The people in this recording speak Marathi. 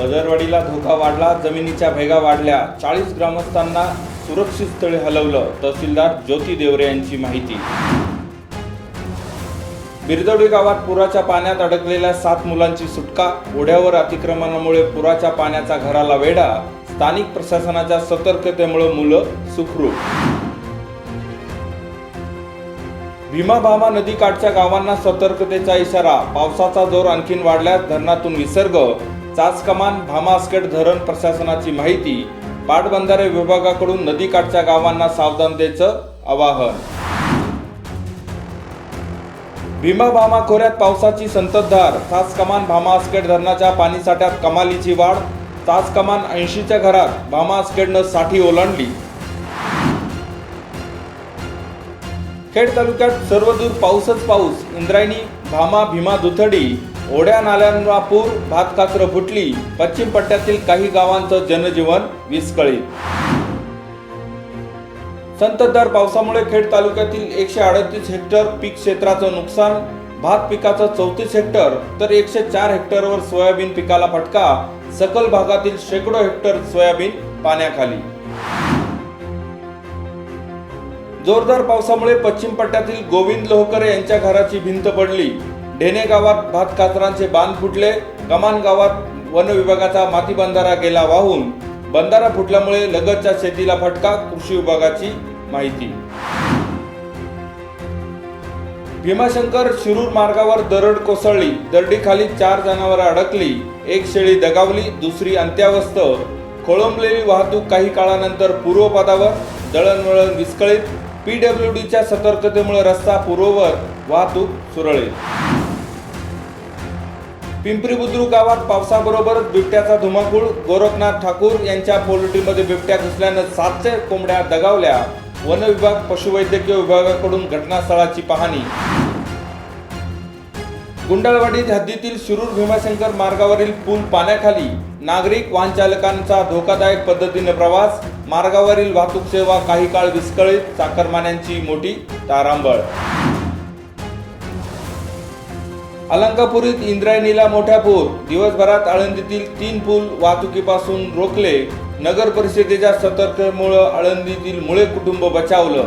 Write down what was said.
हजरवाडीला धोका वाढला जमिनीच्या भेगा वाढल्या. चाळीस ग्रामस्थांना सुरक्षित स्थळी हलवलं तहसीलदार ज्योती देवरे यांची माहिती. बिरदवडी गावात पुराच्या पाण्यात अडकलेल्या सात मुलांची सुटका. ओढ्यावर अतिक्रमणामुळे पुराच्या पाण्याचा घराला वेढा. स्थानिक प्रशासनाच्या सतर्कतेमुळे मुलं सुखरूप. भीमाभामा नदीकाठच्या गावांना सतर्कतेचा इशारा. पावसाचा जोर आणखीन वाढल्यास धरणातून विसर्ग. चाचकमान कमान धरण प्रशासनाची माहिती पाटबंधारे विभागाकडून नदीकाठच्या गावांना सावधानतेचं आवाहन. भीमा भामा खोऱ्यात पावसाची संततधार चाचकमान कमान भामा आस्केट धरणाच्या पाणीसाठ्यात कमालीची वाढ चाचकमान ऐंशीच्या घरात भामा आस्केटनं साठी ओलांडली. खेड तालुक्यात सर्वदूर पाऊसच पाऊस इंद्रायणी भामा भीमा दुथडी ओढ्या नाल्यांना पूर भात काचरं फुटली. पश्चिम पट्ट्यातील काही गावांचं जनजीवन विस्कळीत. संततधार पावसामुळे खेड तालुक्यातील एकशे अडतीस हेक्टर पीक क्षेत्राचं नुकसान भात पिकाचं चौतीस हेक्टर तर एकशे चार हेक्टरवर सोयाबीन पिकाला फटका सकल भागातील शेकडो हेक्टर सोयाबीन पाण्याखाली. जोरदार पावसामुळे पश्चिम पट्ट्यातील गोविंद लोहकर यांच्या घराची भिंत पडली. ढेणे गावात भात काचरांचे बांध फुटले कमान गावात वन विभागाचा माती बंधारा गेला वाहून बंधारा फुटल्यामुळे लगतच्या शेतीला फटका कृषी विभागाची माहिती. भीमाशंकर शिरूर मार्गावर दरड कोसळली दरडीखाली चार जनावरं अडकली एक शेळी दगावली दुसरी अंत्यावस्थ. खोळंबलेली वाहतूक काही काळानंतर पूर्वपदावर दळणवळण विस्कळीत. पीडब्ल्यू डीच्या सतर्कतेमुळे रस्ता पूर्ववर वाहतूक सुरळीत. पिंपरी बुद्रुक गावात पावसाबरोबर बिबट्याचा धुमाकूळ गोरखनाथ ठाकूर यांच्या पोल्ट्रीमध्ये बिबट्या घुसल्यानं सातशे कोंबड्या दगावल्या. वन विभाग पशुवैद्यकीय विभागाकडून घटनास्थळाची पाहणी. गुंडाळवाडी हद्दीतील शिरूर भीमाशंकर मार्गावरील पूल पाण्याखाली नागरिक वाहनचालकांचा धोकादायक पद्धतीने प्रवास मार्गावरील वाहतूक सेवा काही काळ विस्कळीत चाकरमान्यांची मोठी तारांबळ. अलंकापुरीत इंद्रायणीला मोठा पूर. दिवसभरात आळंदीतील तीन पूल वाहतुकीपासून रोखले. नगर परिषदेच्या सतर्कतेमुळे आळंदीतील मुळे कुटुंब बचावलं.